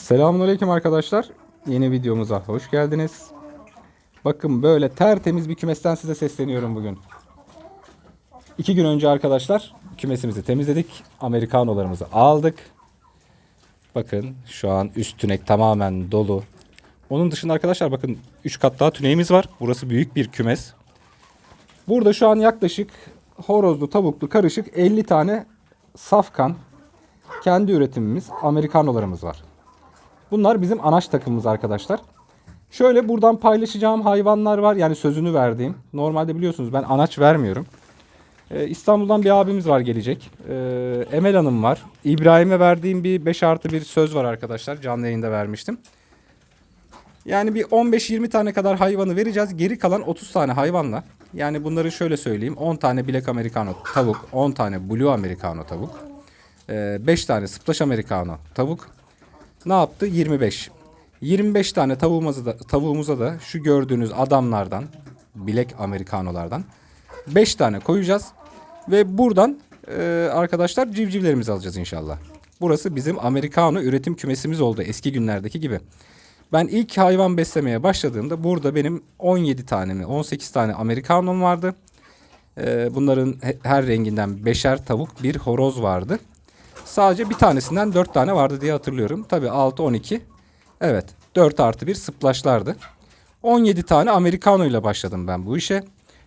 Selamünaleyküm arkadaşlar. Yeni videomuza hoş geldiniz. Bakın böyle tertemiz bir kümesten size sesleniyorum bugün. İki gün önce arkadaşlar kümesimizi temizledik. Amerikanolarımızı aldık. Bakın şu an üst tünek tamamen dolu. Onun dışında arkadaşlar bakın 3 kat daha tüneğimiz var. Burası büyük bir kümes. Burada şu an yaklaşık horozlu tavuklu karışık 50 tane safkan kendi üretimimiz Amerikanolarımız var. Bunlar bizim anaç takımımız arkadaşlar. Şöyle buradan paylaşacağım hayvanlar var. Yani sözünü verdiğim. Normalde biliyorsunuz ben anaç vermiyorum. Ee, İstanbul'dan bir abimiz var gelecek. Ee, Emel Hanım var. İbrahim'e verdiğim bir 5 artı bir söz var arkadaşlar. Canlı yayında vermiştim. Yani bir 15-20 tane kadar hayvanı vereceğiz. Geri kalan 30 tane hayvanla. Yani bunları şöyle söyleyeyim. 10 tane Black Americano tavuk, 10 tane Blue Americano tavuk, 5 tane Splash Americano tavuk, ne yaptı? 25. 25 tane tavuğumuza da, tavuğumuza da şu gördüğünüz adamlardan, bilek Amerikanolardan 5 tane koyacağız. Ve buradan e, arkadaşlar civcivlerimizi alacağız inşallah. Burası bizim Amerikano üretim kümesimiz oldu eski günlerdeki gibi. Ben ilk hayvan beslemeye başladığımda burada benim 17 tane mi 18 tane Amerikanom vardı. E, bunların he- her renginden beşer tavuk bir horoz vardı. Sadece bir tanesinden 4 tane vardı diye hatırlıyorum. Tabi 6 12. Evet 4 artı 1 sıplaşlardı. 17 tane Americano ile başladım ben bu işe.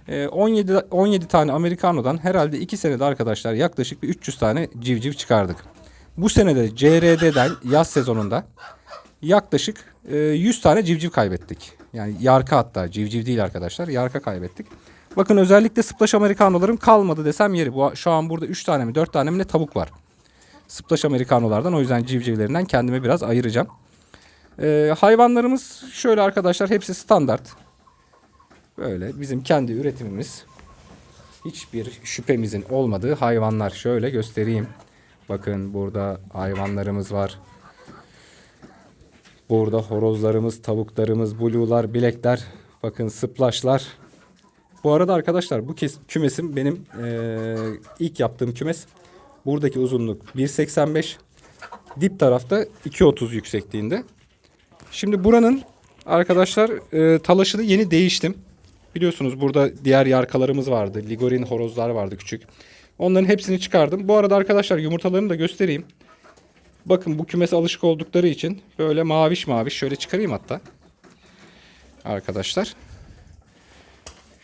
Ee, 17 17 tane Americano'dan herhalde 2 senede arkadaşlar yaklaşık bir 300 tane civciv çıkardık. Bu senede CRD'den yaz sezonunda yaklaşık e, 100 tane civciv kaybettik. Yani yarka hatta civciv değil arkadaşlar yarka kaybettik. Bakın özellikle Splash Americano'larım kalmadı desem yeri. Bu, şu an burada 3 tane mi 4 tane mi ne tavuk var. Splash Amerikanolardan o yüzden civcivlerinden kendime biraz ayıracağım. Ee, hayvanlarımız şöyle arkadaşlar hepsi standart. Böyle bizim kendi üretimimiz. Hiçbir şüphemizin olmadığı hayvanlar şöyle göstereyim. Bakın burada hayvanlarımız var. Burada horozlarımız, tavuklarımız, blue'lar, bilekler, bakın splash'lar. Bu arada arkadaşlar bu kümesim benim eee, ilk yaptığım kümes. Buradaki uzunluk 1.85. Dip tarafta 2.30 yüksekliğinde. Şimdi buranın arkadaşlar e, talaşını yeni değiştim. Biliyorsunuz burada diğer yarkalarımız vardı. Ligorin horozlar vardı küçük. Onların hepsini çıkardım. Bu arada arkadaşlar yumurtalarını da göstereyim. Bakın bu kümese alışık oldukları için böyle maviş maviş şöyle çıkarayım hatta. Arkadaşlar.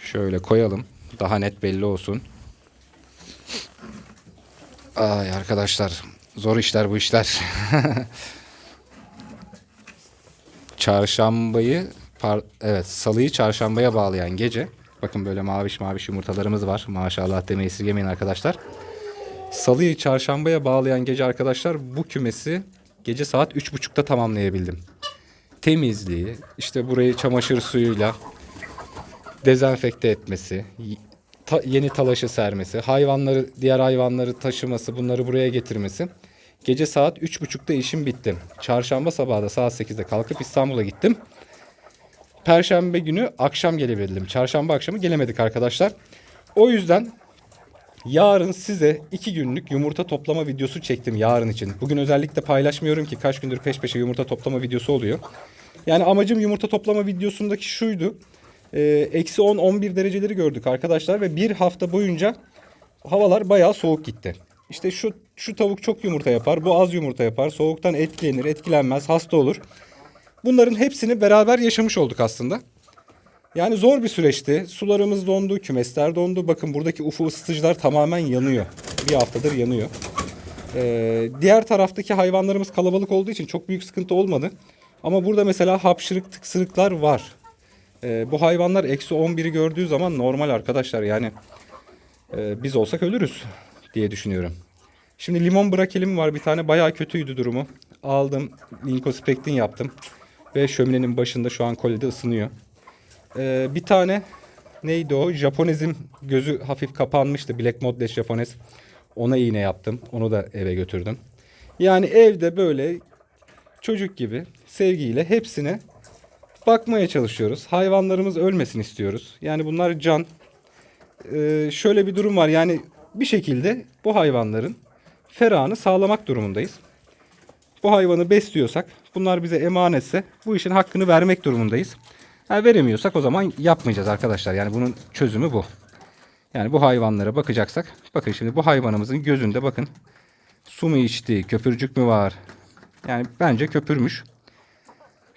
Şöyle koyalım. Daha net belli olsun. Ay arkadaşlar zor işler bu işler. Çarşambayı par- evet salıyı çarşambaya bağlayan gece bakın böyle maviş maviş yumurtalarımız var. Maşallah demeyi esirgemeyin arkadaşlar. Salıyı çarşambaya bağlayan gece arkadaşlar bu kümesi gece saat 3.30'da tamamlayabildim. Temizliği, işte burayı çamaşır suyuyla dezenfekte etmesi, ta- yeni talaşı sermesi, hayvanları, diğer hayvanları taşıması, bunları buraya getirmesi. Gece saat 3.30'da işim bitti. Çarşamba sabahı da saat 8'de kalkıp İstanbul'a gittim. Perşembe günü akşam gelebildim. Çarşamba akşamı gelemedik arkadaşlar. O yüzden yarın size 2 günlük yumurta toplama videosu çektim yarın için. Bugün özellikle paylaşmıyorum ki kaç gündür peş peşe yumurta toplama videosu oluyor. Yani amacım yumurta toplama videosundaki şuydu. Ee, Eksi 10-11 dereceleri gördük arkadaşlar ve bir hafta boyunca havalar bayağı soğuk gitti. İşte şu şu tavuk çok yumurta yapar, bu az yumurta yapar, soğuktan etkilenir, etkilenmez, hasta olur. Bunların hepsini beraber yaşamış olduk aslında. Yani zor bir süreçti. Sularımız dondu, kümesler dondu. Bakın buradaki UFO ısıtıcılar tamamen yanıyor. Bir haftadır yanıyor. Ee, diğer taraftaki hayvanlarımız kalabalık olduğu için çok büyük sıkıntı olmadı. Ama burada mesela hapşırık, tıksırıklar var. Ee, bu hayvanlar eksi 11'i gördüğü zaman normal arkadaşlar. Yani e, biz olsak ölürüz diye düşünüyorum. Şimdi limon brakelim var bir tane. Bayağı kötüydü durumu. Aldım. Linkospektin yaptım. Ve şöminenin başında şu an kolide ısınıyor. Ee, bir tane neydi o? Japonezim gözü hafif kapanmıştı. Black Modlash Japonez. Ona iğne yaptım. Onu da eve götürdüm. Yani evde böyle çocuk gibi sevgiyle hepsine bakmaya çalışıyoruz. Hayvanlarımız ölmesin istiyoruz. Yani bunlar can. Ee, şöyle bir durum var. Yani bir şekilde bu hayvanların ferahını sağlamak durumundayız. bu hayvanı besliyorsak, bunlar bize emanetse bu işin hakkını vermek durumundayız. Ha, veremiyorsak o zaman yapmayacağız arkadaşlar. Yani bunun çözümü bu. Yani bu hayvanlara bakacaksak, bakın şimdi bu hayvanımızın gözünde bakın su mu içti, köpürcük mü var? Yani bence köpürmüş.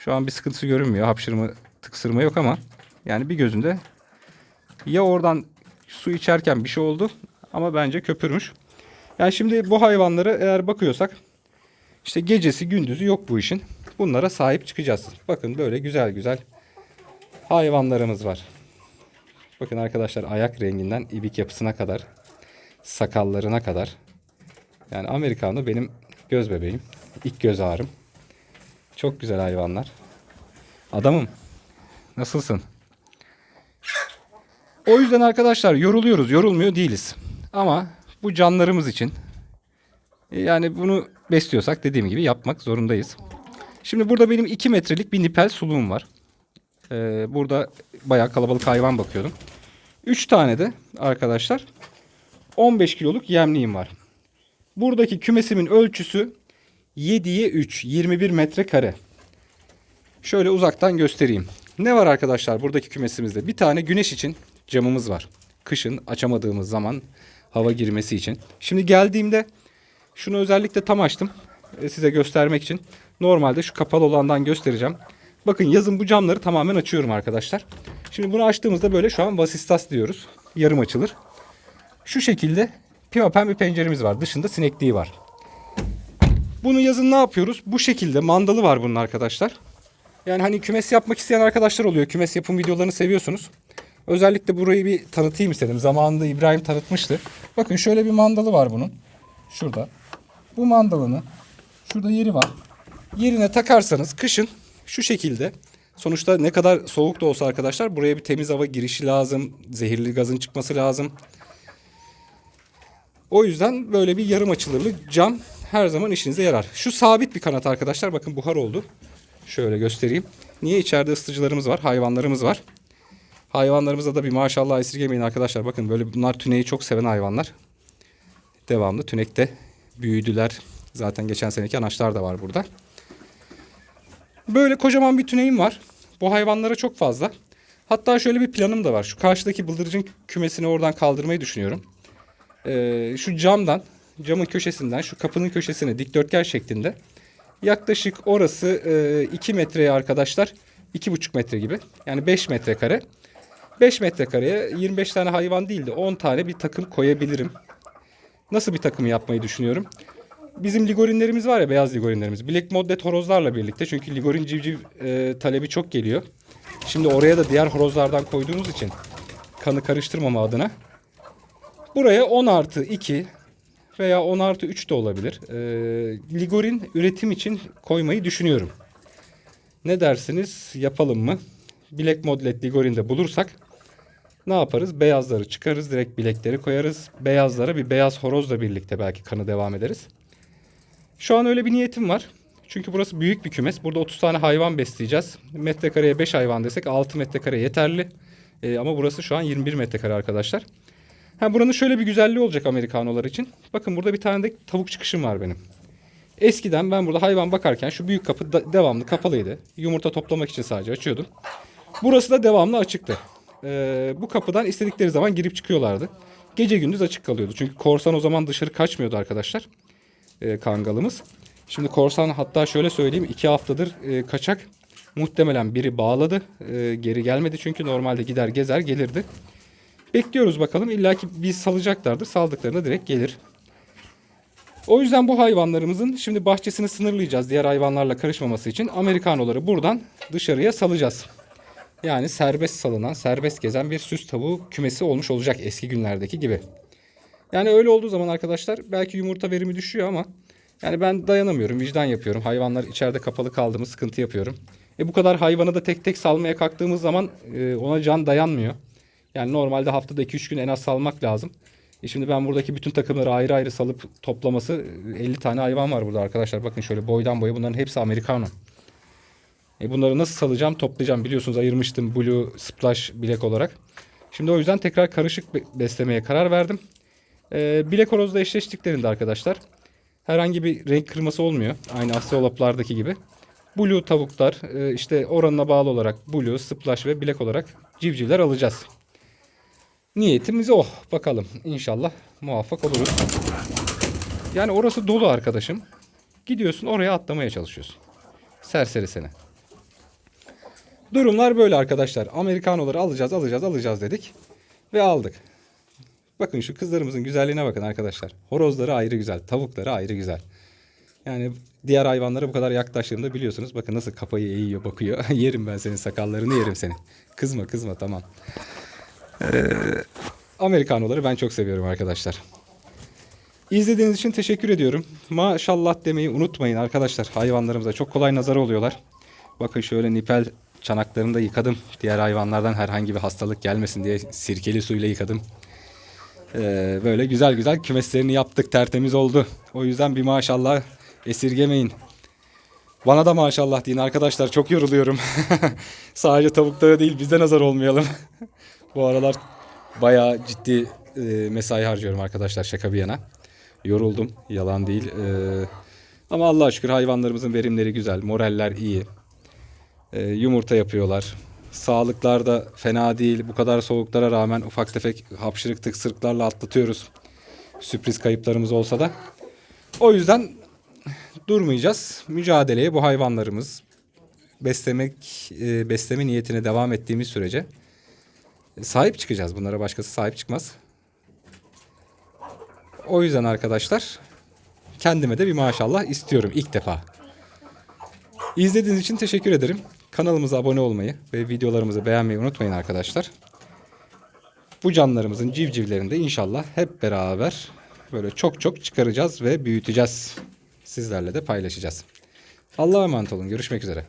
Şu an bir sıkıntısı görünmüyor. Hapşırma, tıksırma yok ama yani bir gözünde ya oradan su içerken bir şey oldu ama bence köpürmüş. Yani şimdi bu hayvanlara eğer bakıyorsak işte gecesi gündüzü yok bu işin. Bunlara sahip çıkacağız. Bakın böyle güzel güzel hayvanlarımız var. Bakın arkadaşlar ayak renginden ibik yapısına kadar, sakallarına kadar. Yani Amerikanlı benim göz bebeğim. ilk göz ağrım. Çok güzel hayvanlar. Adamım. Nasılsın? O yüzden arkadaşlar yoruluyoruz, yorulmuyor değiliz. Ama bu canlarımız için e, yani bunu besliyorsak dediğim gibi yapmak zorundayız. Şimdi burada benim 2 metrelik bir nipel suluğum var. Ee, burada bayağı kalabalık hayvan bakıyordum. 3 tane de arkadaşlar 15 kiloluk yemliğim var. Buradaki kümesimin ölçüsü 7'ye 3, 21 metrekare. Şöyle uzaktan göstereyim. Ne var arkadaşlar buradaki kümesimizde? Bir tane güneş için camımız var. Kışın açamadığımız zaman hava girmesi için. Şimdi geldiğimde şunu özellikle tam açtım. e, Size göstermek için. Normalde şu kapalı olandan göstereceğim. Bakın yazın bu camları tamamen açıyorum arkadaşlar. Şimdi bunu açtığımızda böyle şu an vasistas diyoruz. Yarım açılır. Şu şekilde pimapen bir penceremiz var. Dışında sinekliği var. Bunu yazın ne yapıyoruz? Bu şekilde mandalı var bunun arkadaşlar. Yani hani kümes yapmak isteyen arkadaşlar oluyor. Kümes yapım videolarını seviyorsunuz. Özellikle burayı bir tanıtayım istedim. Zamanında İbrahim tanıtmıştı. Bakın şöyle bir mandalı var bunun. Şurada. Bu mandalını şurada yeri var. Yerine takarsanız kışın şu şekilde sonuçta ne kadar soğuk da olsa arkadaşlar buraya bir temiz hava girişi lazım. Zehirli gazın çıkması lazım. O yüzden böyle bir yarım açılırlı cam her zaman işinize yarar. Şu sabit bir kanat arkadaşlar. Bakın buhar oldu. Şöyle göstereyim. Niye içeride ısıtıcılarımız var, hayvanlarımız var. Hayvanlarımıza da bir maşallah esirgemeyin arkadaşlar. Bakın böyle bunlar tüneyi çok seven hayvanlar. Devamlı tünekte büyüdüler. Zaten geçen seneki anaçlar da var burada. Böyle kocaman bir tüneyim var. Bu hayvanlara çok fazla. Hatta şöyle bir planım da var. Şu karşıdaki bıldırcın kümesini oradan kaldırmayı düşünüyorum. Ee, şu camdan, camın köşesinden şu kapının köşesine dikdörtgen şeklinde yaklaşık orası 2 metreye arkadaşlar 2,5 metre gibi. Yani 5 metrekare. 5 metrekareye 25 tane hayvan değil de 10 tane bir takım koyabilirim. Nasıl bir takım yapmayı düşünüyorum? Bizim ligorinlerimiz var ya beyaz ligorinlerimiz. Black Moddet horozlarla birlikte. Çünkü ligorin civciv e, talebi çok geliyor. Şimdi oraya da diğer horozlardan koyduğumuz için kanı karıştırmama adına. Buraya 10 artı 2 veya 10 artı 3 de olabilir. E, ligorin üretim için koymayı düşünüyorum. Ne dersiniz yapalım mı? Black Modlet ligorinde bulursak ne yaparız? Beyazları çıkarız, direkt bilekleri koyarız. Beyazlara bir beyaz horozla birlikte belki kanı devam ederiz. Şu an öyle bir niyetim var. Çünkü burası büyük bir kümes. Burada 30 tane hayvan besleyeceğiz. Metrekareye 5 hayvan desek 6 metrekare yeterli. Ee, ama burası şu an 21 metrekare arkadaşlar. Ha, buranın şöyle bir güzelliği olacak Amerikanolar için. Bakın burada bir tane de tavuk çıkışım var benim. Eskiden ben burada hayvan bakarken şu büyük kapı da- devamlı kapalıydı. Yumurta toplamak için sadece açıyordum. Burası da devamlı açıktı. Ee, bu kapıdan istedikleri zaman girip çıkıyorlardı. Gece gündüz açık kalıyordu. Çünkü korsan o zaman dışarı kaçmıyordu arkadaşlar. Ee, kangalımız. Şimdi korsan hatta şöyle söyleyeyim iki haftadır e, kaçak. Muhtemelen biri bağladı. E, geri gelmedi çünkü normalde gider gezer gelirdi. Bekliyoruz bakalım. İlla ki biz salacaklardır. Saldıklarında direkt gelir. O yüzden bu hayvanlarımızın şimdi bahçesini sınırlayacağız diğer hayvanlarla karışmaması için. Amerikanoları buradan dışarıya salacağız. Yani serbest salınan, serbest gezen bir süs tavuğu kümesi olmuş olacak eski günlerdeki gibi. Yani öyle olduğu zaman arkadaşlar belki yumurta verimi düşüyor ama yani ben dayanamıyorum, vicdan yapıyorum. Hayvanlar içeride kapalı kaldı mı sıkıntı yapıyorum. E bu kadar hayvanı da tek tek salmaya kalktığımız zaman e, ona can dayanmıyor. Yani normalde haftada 2-3 gün en az salmak lazım. E şimdi ben buradaki bütün takımları ayrı ayrı salıp toplaması e, 50 tane hayvan var burada arkadaşlar. Bakın şöyle boydan boya bunların hepsi Amerikano. E bunları nasıl salacağım toplayacağım biliyorsunuz ayırmıştım Blue Splash bilek olarak. Şimdi o yüzden tekrar karışık be- beslemeye karar verdim. E, bilek horozla eşleştiklerinde arkadaşlar Herhangi bir renk kırması olmuyor. Aynı astroloplardaki gibi. Blue tavuklar e, işte oranına bağlı olarak blue, splash ve black olarak civcivler alacağız. Niyetimiz o. Bakalım inşallah muvaffak oluruz. Yani orası dolu arkadaşım. Gidiyorsun oraya atlamaya çalışıyorsun. Serseri seni. Durumlar böyle arkadaşlar. Amerikanoları alacağız, alacağız, alacağız dedik. Ve aldık. Bakın şu kızlarımızın güzelliğine bakın arkadaşlar. Horozları ayrı güzel, tavukları ayrı güzel. Yani diğer hayvanlara bu kadar yaklaştığımda biliyorsunuz. Bakın nasıl kafayı eğiyor, bakıyor. yerim ben senin sakallarını yerim senin. Kızma kızma tamam. Ee, Amerikanoları ben çok seviyorum arkadaşlar. İzlediğiniz için teşekkür ediyorum. Maşallah demeyi unutmayın arkadaşlar. Hayvanlarımıza çok kolay nazar oluyorlar. Bakın şöyle nipel çanaklarını da yıkadım. Diğer hayvanlardan herhangi bir hastalık gelmesin diye sirkeli suyla yıkadım. Ee, böyle güzel güzel kümeslerini yaptık. Tertemiz oldu. O yüzden bir maşallah esirgemeyin. Bana da maşallah deyin arkadaşlar. Çok yoruluyorum. Sadece tavuklara değil bize nazar olmayalım. Bu aralar bayağı ciddi e, mesai harcıyorum arkadaşlar şaka bir yana. Yoruldum. Yalan değil. Ee, ama Allah'a şükür hayvanlarımızın verimleri güzel. Moraller iyi. Ee, yumurta yapıyorlar. Sağlıklar da fena değil. Bu kadar soğuklara rağmen ufak tefek hapşırık tıksırıklarla atlatıyoruz. Sürpriz kayıplarımız olsa da. O yüzden durmayacağız. Mücadeleye bu hayvanlarımız beslemek e, besleme niyetine devam ettiğimiz sürece sahip çıkacağız. Bunlara başkası sahip çıkmaz. O yüzden arkadaşlar kendime de bir maşallah istiyorum ilk defa. İzlediğiniz için teşekkür ederim. Kanalımıza abone olmayı ve videolarımızı beğenmeyi unutmayın arkadaşlar. Bu canlarımızın civcivlerini de inşallah hep beraber böyle çok çok çıkaracağız ve büyüteceğiz. Sizlerle de paylaşacağız. Allah'a emanet olun. Görüşmek üzere.